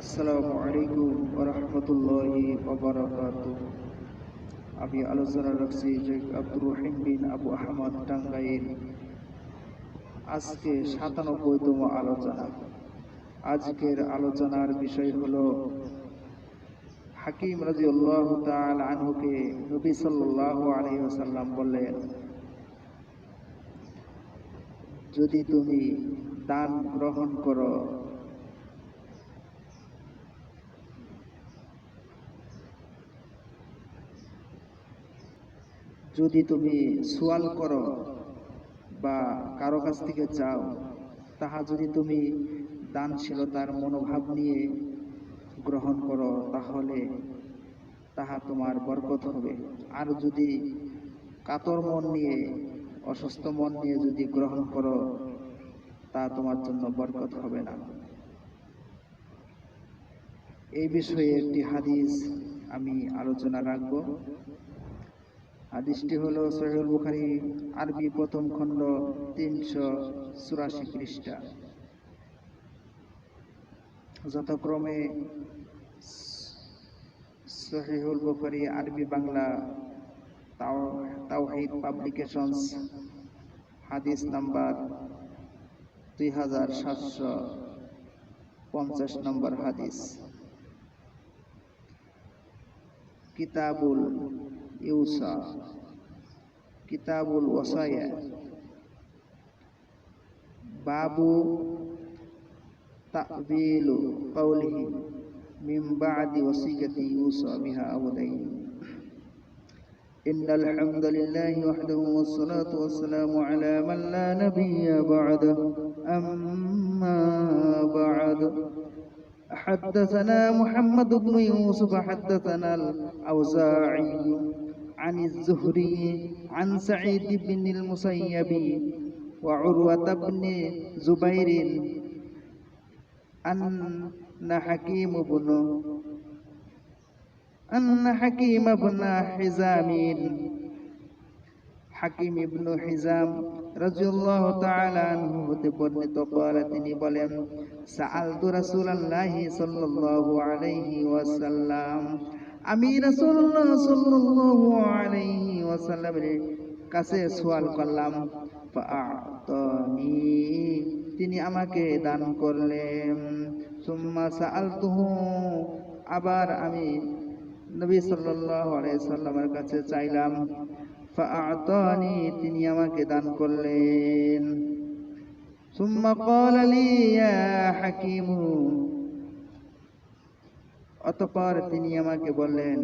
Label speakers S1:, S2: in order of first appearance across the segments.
S1: আসসালামু আলাইকুম রহমতুল্লাহি আমি আলোচনা রাখছি যে আব্দুর রহিম বিন আবু আহমদ টাঙ্গাইল। আজকে সাতানব্বইতম আলোচনা। আজকের আলোচনার বিষয় হলো, হাকিম রাজি আল্লাহ আনহুকে নবী সাল্লাহ আলী সাল্লাম বললেন, যদি তুমি দান গ্রহণ করো যদি তুমি সোয়াল করো বা কারও কাছ থেকে চাও, তাহা যদি তুমি দানশীলতার মনোভাব নিয়ে গ্রহণ করো, তাহলে তাহা তোমার বরকত হবে। আর যদি কাতর মন নিয়ে, অসুস্থ মন নিয়ে যদি গ্রহণ করো, তা তোমার জন্য বরকত হবে না। এই বিষয়ে একটি হাদিস আমি আলোচনা রাখব। হাদিসটি হলো সহিহুল বুখারী, আরবি প্রথম খণ্ড তিনশো চুরাশি পৃষ্ঠা। যথাক্রমে সহিহুল বুখারী, আরবি বাংলা তাও তাওহিদ পাবলিকেশনস, হাদিস নাম্বার দুই হাজার সাতশো পঞ্চাশ নম্বর হাদিস। কিতাবুল يوصى. كتاب الوصايا. باب تأويل قوله من بعد وصية يوصى بها أو دين. إن الحمد لله وحده والصلاة والسلام على من لا نبي بعده. أما بعد. حدثنا محمد بن يوسف حدثنا الأوزاعي. عن الزهري عن سعيد بن المسيب وعروة بن زبير أن حكيم بن أن حكيم بن حزام حكيم بن حزام রাজিউল্লাহ তাআলা আনহু হতে বর্ণিত قال তিনি বলেন সাআলতু রাসূলুল্লাহি সাল্লাল্লাহু আলাইহি ওয়াসাল্লাম আমি রাসূলুল্লাহ সাল্লাল্লাহু আলাইহি ওয়াসাল্লামের কাছে সওয়াল করলাম, ফাআতানি তিনি আমাকে দান করলেন। সুম্মা সাআলতুহু, আবার আমি নবী সাল্লাল্লাহু আলাইহি সাল্লামের কাছে চাইলাম, ফাআতানি তিনি আমাকে দান করলেন। সুম্মা ক্বালা লি, ইয়া হাকিম অতঃপর তিনি আমাকে বললেন,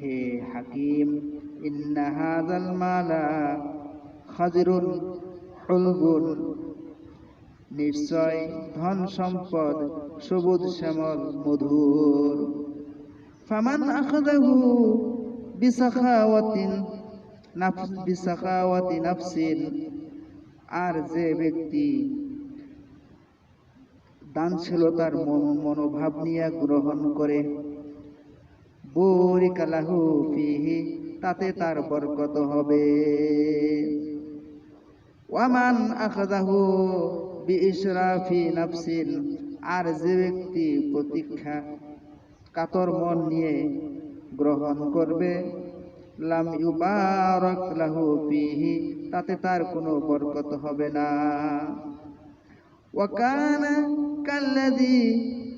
S1: হে হাকিম, ইন্না হাযাল মালা নিশ্চয় ধন সম্পদ সবুজ শ্যামল মধুর। ফামান আখাযাহু বিসাখাওয়াতিন নাফস নাফসিন। আর যে ব্যক্তি দানশীলতার মনোভাব নিয়ে গ্রহণ করে। বরিকালাহু ফিহি, তাতে তার বরকত হবে। ওয়ামান আখাযাহু বিইশরাফি নাফসিন, আর যে ব্যক্তি প্রতীক্ষা, কাতর মন নিয়ে গ্রহণ করবে, লাম ইউবারাক লাহু ফিহি, তাতে তার কোনো বরকত হবে না। وكان كالذي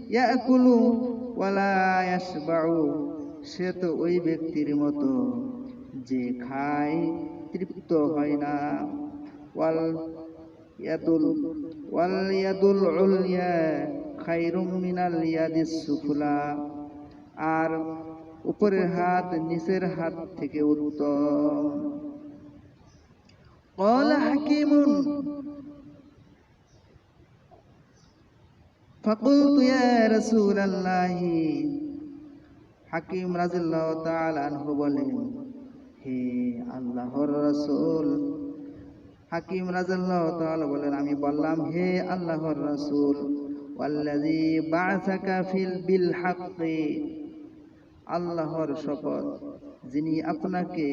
S1: يأكل ولا يشبع সে তো ওই ব্যক্তির মতো যে খায় তৃপ্ত হয় না ওয়াল ইয়াদুল ওয়াল ইয়াদুল উলিয়া খায়রুম মিনাল ইয়াদিস সুফলা আর উপরের হাত নিচের হাত থেকে উত্তম قال حكيم فقلت يا رسول الله হাকিম রাজিল্লাহ তাআলাহু বলেন হে আল্লাহর রাসূল হাকিম রাজিল্লাহ তাআলা বলেন আমি বললাম হে আল্লাহর রাসূল ওয়াল্লাযী বা'সাকা ফিল বিল হাক্কি আল্লাহর শপথ যিনি আপনাকে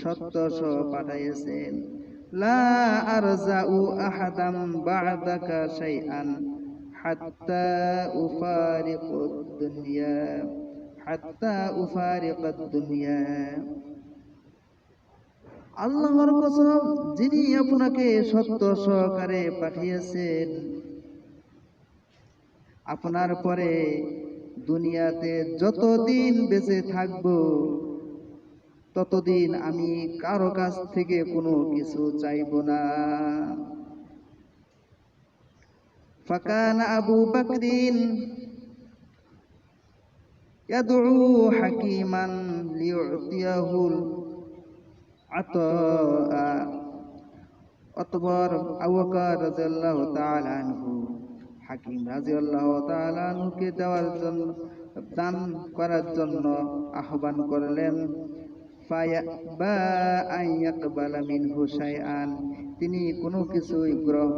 S1: সত্য সহ পাঠাইয়েছেন লা আরজাউ আহাদাম বা'দাকা শাইআন حتى أفارق الدنيا حتى أفارق الدنيا আল্লাহর কসম যিনি আপনাকে সত্য সহকারে পাঠিয়েছেন আপনার পরে দুনিয়াতে যতদিন বেঁচে থাকব ততদিন আমি কারো কাছ থেকে কোনো কিছু চাইব না فكان أبو بكر يدعو حكيما ليعطيه العطاء অতপর আবুবকর রাদিয়াল্লাহু তাআলা আনহু হাকিম রাদিয়াল্লাহু তাআলা আনহুকে দেওয়ার জন্য দান করার জন্য আহ্বান করলেন ফায়াবা আন ইয়াকবালা মিনহু শাইআন তিনি কোনো কিছুই গ্রহ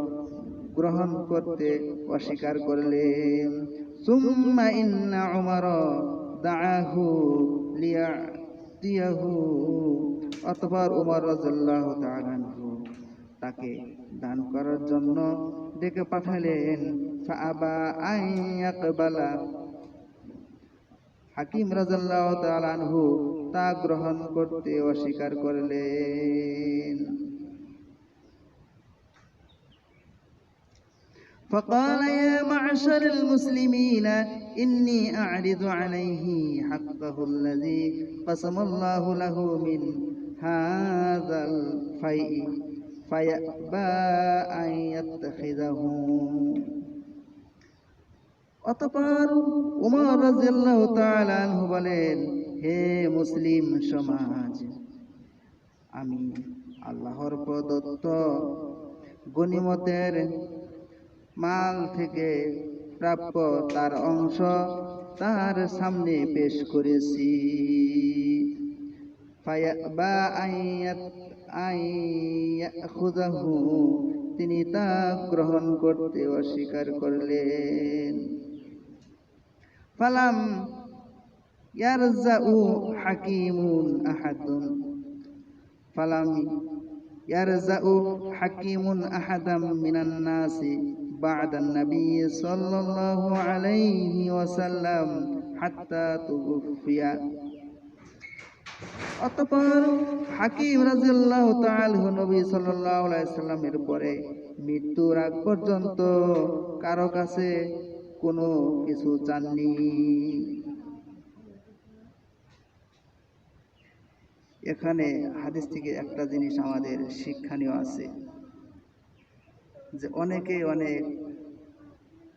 S1: গ্রহণ করতে অস্বীকার করলেন। সুম্মা ইন্না উমর দাআহু লিয়াতিয়াহু। অতঃপর উমর রাদিয়াল্লাহু তাআলা তাকে দান করার জন্য ডেকে পাঠালেন। ফাআবা আন ইয়াকবালা। হাকিম রাদিয়াল্লাহু তাআলা আনহু তা গ্রহণ করতে অস্বীকার করলেন। فقال يا معشر المسلمين إني أعرض عليه حقه الذي قسم الله له من هذا الفيء فيأبى أن يتخذه অতপর উমর রাজিয়াল্লাহু তাআলা আনহু বলেন হে মুসলিম সমাজ আমি আল্লাহর প্রদত্ত গনিমতের মাল থেকে প্রাপ্য তার অংশ তার সামনে পেশ করেছি। তিনি তা গ্রহণ করতে অস্বীকার করলেন। ফালাম ইয়ারজাউ হাকিমুন আহাদুন। ফালাম ইয়ারজাউ হাকিমুন আহাদাম মিনান নাসি بعد النبي صلى الله عليه وسلم حتى توفي অতঃপর হাকিম রাজিয়াল্লাহু তাআলা নবী সাল্লাল্লাহু আলাইহি সাল্লামের পরে মৃত্যুর আগ পর্যন্ত কারো কাছে কোনো কিছু চাননি এখানে হাদিস থেকে একটা জিনিস আমাদের শিক্ষণীয় আছে যে অনেকে অনেক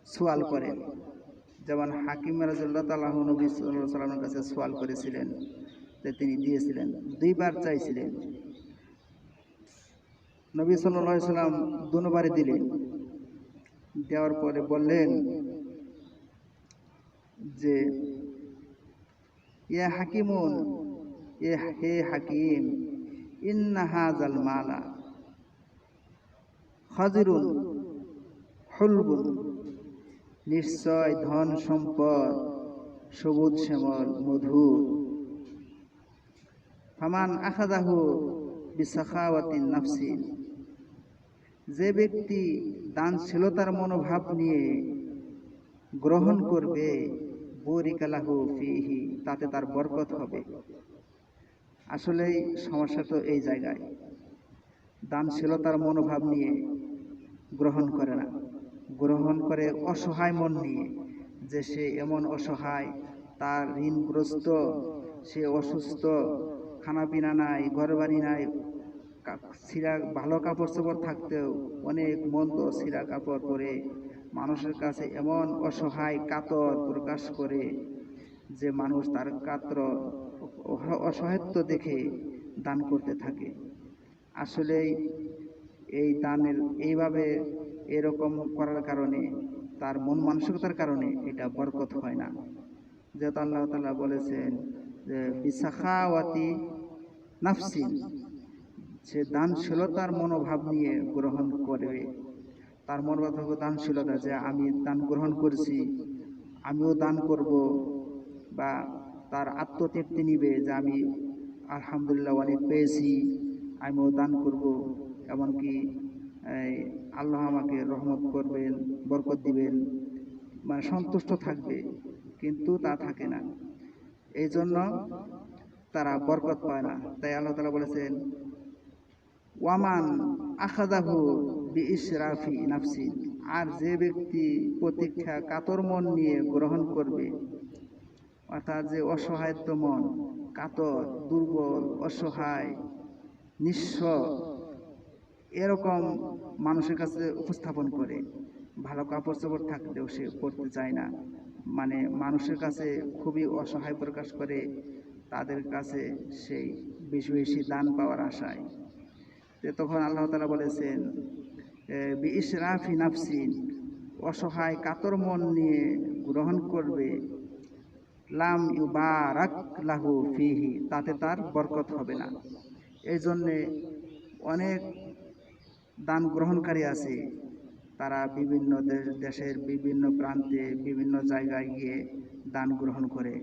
S1: সোয়াল করেন। যেমন হাকিম রাজুল্লাহ তালাহ নবী সাল্লামের কাছে সোয়াল করেছিলেন যে তিনি দিয়েছিলেন, দুইবার চাইছিলেন। নবী সাল্লাহ সাল্লাম দুবারে দিলেন। দেওয়ার পরে বললেন যে, ইয়া হাকিমুন এ হে হাকিম, ইন্না হাজাল মালা। খাজিরুন হুলবুন, নিশ্চয় ধন সম্পদ, সবুজ শ্যামল, মধুর। ফামান আখাদাহু বিসাখাওয়াতিন নাফসিন। যে ব্যক্তি দানশীলতার মনোভাব নিয়ে গ্রহণ করবে, বরিকালাহু ফিহি, তাতে তার বরকত হবে। আসলেই সমস্যা তো এই জায়গায়। দানশীলতার মনোভাব নিয়ে গ্রহণ করে না। গ্রহণ করে অসহায় মন নিয়ে। যে সে এমন অসহায়, তার ঋণগ্রস্ত, সে অসুস্থ, খানাপিনা নাই ঘর বাড়ি নাই সিরা ভালো কাপড় চোপড় থাকতেও অনেক মন্দ সিরা কাপড় পরে মানুষের কাছে এমন অসহায় কাতর প্রকাশ করে যে মানুষ তার কাতর অসহায়ত্ব দেখে দান করতে থাকে। আসলেই এই দানের, এইভাবে এরকম করার কারণে, তার মন মানসিকতার কারণে এটা বরকত হয় না। যেহেতু আল্লাহ তালা বলেছেন যে বিশাখাওয়াতি নাফসিন সে দানশীলতার মনোভাব নিয়ে গ্রহণ করবে। তার মনোভাব দানশীলতা যে, আমি দান গ্রহণ করছি, আমিও দান করব বা তার আত্মতৃপ্তি নিবে যে আমি আলহামদুলিল্লাহ অনেক পেয়েছি, আমিও দান করব। এমনকি আল্লাহ আমাকে রহমত করবেন, বরকত দিবেন মানে সন্তুষ্ট থাকবে, কিন্তু তা থাকে না। এই জন্য তারা বরকত পায় না। তাই আল্লাহ তালা বলেছেন, ওয়ামান আখাদাহু বি ইসরাফি নাফসি আর যে ব্যক্তি প্রতীক্ষা কাতর মন নিয়ে গ্রহণ করবে অর্থাৎ যে অসহায়ত্ব মন, কাতর, দুর্বল, অসহায়, নিঃস্ব, এরকম মানুষের কাছে উপস্থাপন করে। ভালো কাপড় চোপড় থাকলেও সে পড়তে চায় না। মানে মানুষের কাছে খুবই অসহায় প্রকাশ করে, তাদের কাছে সেই বেশি বেশি দান পাওয়ার আশায়। তো তখন আল্লাহ তালা বলেছেন ইসরাফি নাফসিন, অসহায় কাতর মন নিয়ে গ্রহণ করবে লাম ইউবারাক লাহু ফিহি, তাতে তার বরকত হবে না। এই জন্যে অনেক দান গ্রহণকারী আছে। তারা বিভিন্ন দেশ, দেশের বিভিন্ন প্রান্তে, বিভিন্ন জায়গায় গিয়ে দান গ্রহণ করে।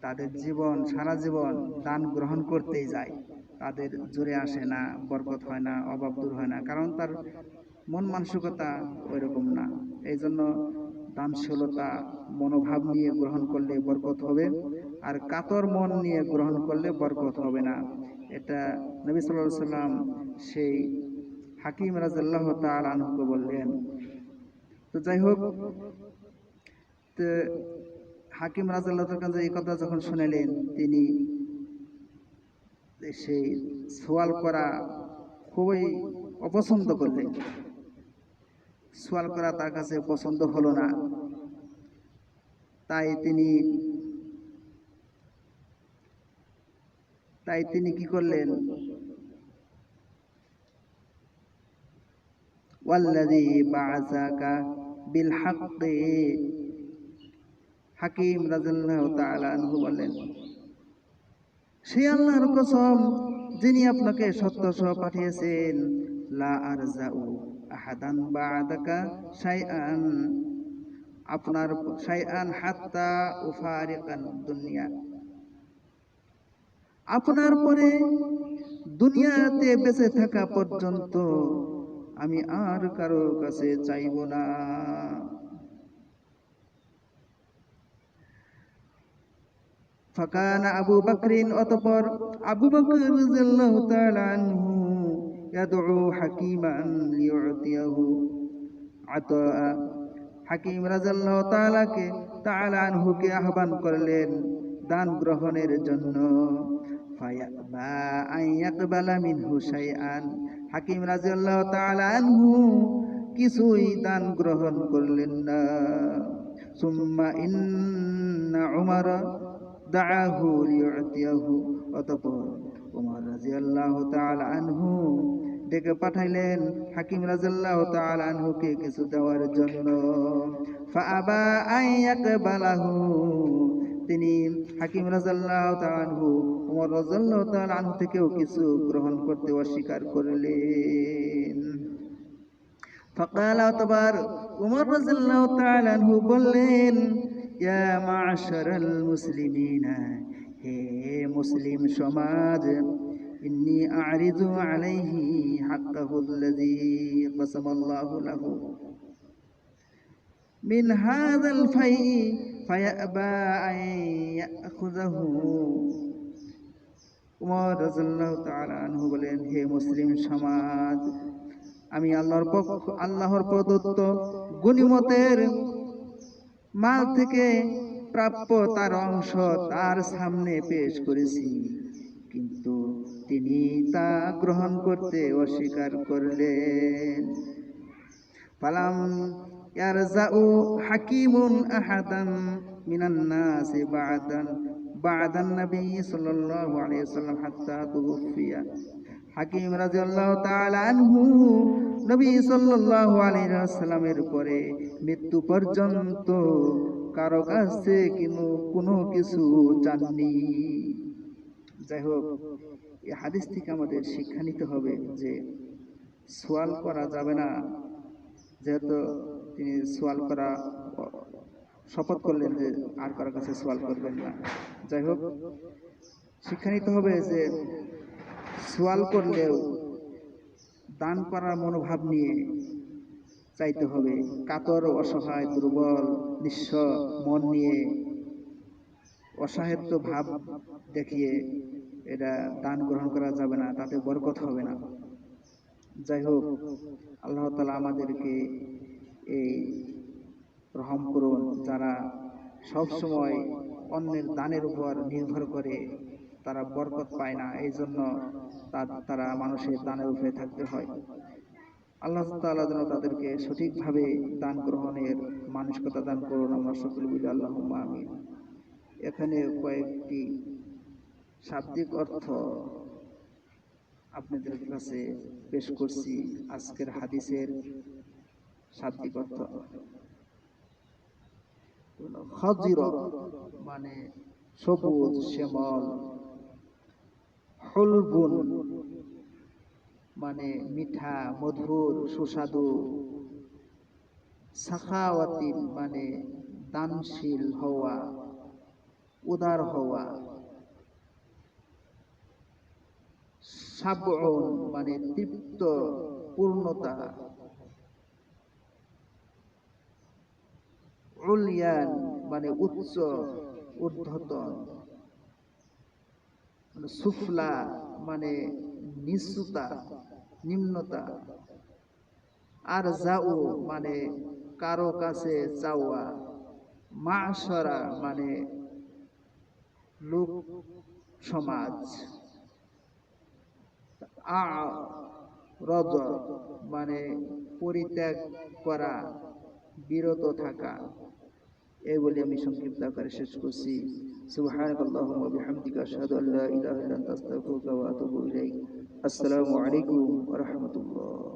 S1: তাদের জীবন, সারা জীবন দান গ্রহণ করতেই যায়। তাদের জোরে আসে না, বরকত হয় না, অভাব দূর হয় না, কারণ তার মন মানসিকতা ওই রকম না। এই জন্য দানশীলতা মনোভাব নিয়ে গ্রহণ করলে বরকত হবে আর কাতর মন নিয়ে গ্রহণ করলে বরকত হবে না। এটা নবী সাল্লাহ সাল্লাম সেই হাকিম রাজাল্লাহ তাল আনহুকে বললেন। তো যাই হোক, তো হাকিম রাজাল্লাহ কাছে এই কথা যখন শুনেলেন, তিনি সেই সোয়াল করা খুবই অপছন্দ করলেন। সোয়াল করা তার কাছে পছন্দ হলো না তাই তিনি তাই তিনি কি করলেন والذي بعثك بالحق হাকিম রাদিয়াল্লাহু তাআলা আনহু বলেন সে আল্লাহর কসম যিনি আপনাকে সত্য সহ পাঠিয়েছেন লা আরজাউ আহাদান বাদাকা শাইআন। আপনার শাইআন হাত্তা উফারিকান দুনিয়া। আপনার পরে দুনিয়াতে বেঁচে থাকা পর্যন্ত আমি আর কারও কাছে চাইব না। ফাকান আবু বাকরিন, অতপর আবু বকর রাদিয়াল্লাহু তাআলা আনহু ইয়াদউ হাকিমান লিউতিয়াহু আতা হাকিম রাজাল্লাহ তালাকে তাআলা আনহুকে আহ্বান করলেন দান গ্রহণের জন্য। ফায়াবা আইয়াকবালা মিনহু শাইআন। হাকিম রাজিয়াল্লাহু তালা আনহু কিছুই দান গ্রহণ করলেন না। সুম্মা ইন্না উমার দাআহু লিউতিয়াহু অতঃপর রাজিয়াল্লাহ আনহু। ডেকে পাঠাইলেন হাকিম রাজাল্লাহ তাল আনহুকে কিছু দেওয়ার জন্য। ফাবা আইয়াক বালাহু তিনি হাকিম রাজাল্লাহ তালহু ওমর রাজাল্লাহ তাল আনহু থেকেও কিছু গ্রহণ করতে অস্বীকার করলেন। ফকালা অতবার উমর রাজাল্লাহ তাল আনহু বললেন, ইয়া মাশারাল মুসলিমিনা, হে মুসলিম সমাজ ইন্নী আরিজু আলাইহি হাক্কাহু আল্লাযী কাসামাল্লাহু লাহু মিন হাযাল ফাই ফায়াবা আন ইয়াখুযাহু উমর রাদিয়াল্লাহু তাআলা আনহু বলেন, হে মুসলিম সমাজ, আমি আল্লাহর পক্ষ, আল্লাহর প্রদত্ত গনিমতের মাল থেকে প্রাপ্য তার অংশ তার সামনে পেশ করেছি। তিনি তা গ্রহণ করতে অস্বীকার করলেন। ফালাম ইয়ারজাউ হাকিমুন আহাদান মিনান নাসি বা'দান বা'দান নবী সাল্লাল্লাহু আলাইহি ওয়াসাল্লাম হাত্তা তুফিয়া হাকিম রাদিয়াল্লাহু তাআলা আনহু নবী সাল্লাল্লাহু আলাইহি ওয়াসাল্লামের পরে মৃত্যু পর্যন্ত কারও কাছে কোনো কোনো কিছু চাননি। যাই হোক এই হাদিস থেকে আমাদের শিক্ষা নিতে হবে যে সোয়াল করা যাবে না। যেহেতু তিনি সোয়াল করা শপথ করলেন যে আর কারও কাছে সোয়াল করবেন না। যাই হোক, শিক্ষা নিতে হবে যে সোয়াল করলেও দান করার মনোভাব নিয়ে চাইতে হবে। কাতর, অসহায়, দুর্বল, নিঃস্ব, মন নিয়ে অসহায়ত্ব ভাব দেখিয়ে এটা দান গ্রহণ করা যাবে না, তাতে বরকত হবে না। যাই হোক আল্লাহ তালা আমাদেরকে এই রহম করুন, যারা সব সময় অন্যের দানের উপর নির্ভর করে, তারা বরকত পায় না এই জন্য তারা মানুষের দানের উপরে থাকতে হয়। আল্লাহ তাআলা যেন তাদেরকে সঠিকভাবে দান গ্রহণের মানসিকতা দান করুন, আমরা সকলে বলি আল্লাহ আমিন। এখানে কয়েকটি শাব্দিক অর্থ আপনাদের কাছে পেশ করছি আজকের হাদিসের শাব্দিক অর্থ। খজির মানে সবুজ শ্যামল হলগুন মানে মিঠা, মধুর, সুস্বাদু, সাখাওয়াতিন মানে দানশীল হওয়া, উদার হওয়া। সাবন মানে তৃপ্ত পূর্ণতা। উলিয়ান মানে উচ্চ ঊর্ধ্বতন। মানে সুফলা মানে নিচুতা নিম্নতা। আর যাও মানে কারও কাছে চাওয়া। মাসরা মানে লোক, সমাজ। রজ মানে পরিত্যাগ করা বিরত থাকা এই বলে আমি সংক্ষিপ্ত আকারে শেষ করছি سبحانك اللهم وبحمدك أشهد أن لا إله إلا أنت أستغفرك وأتوب إليك السلام عليكم ورحمة রাহমাতুল্লাহ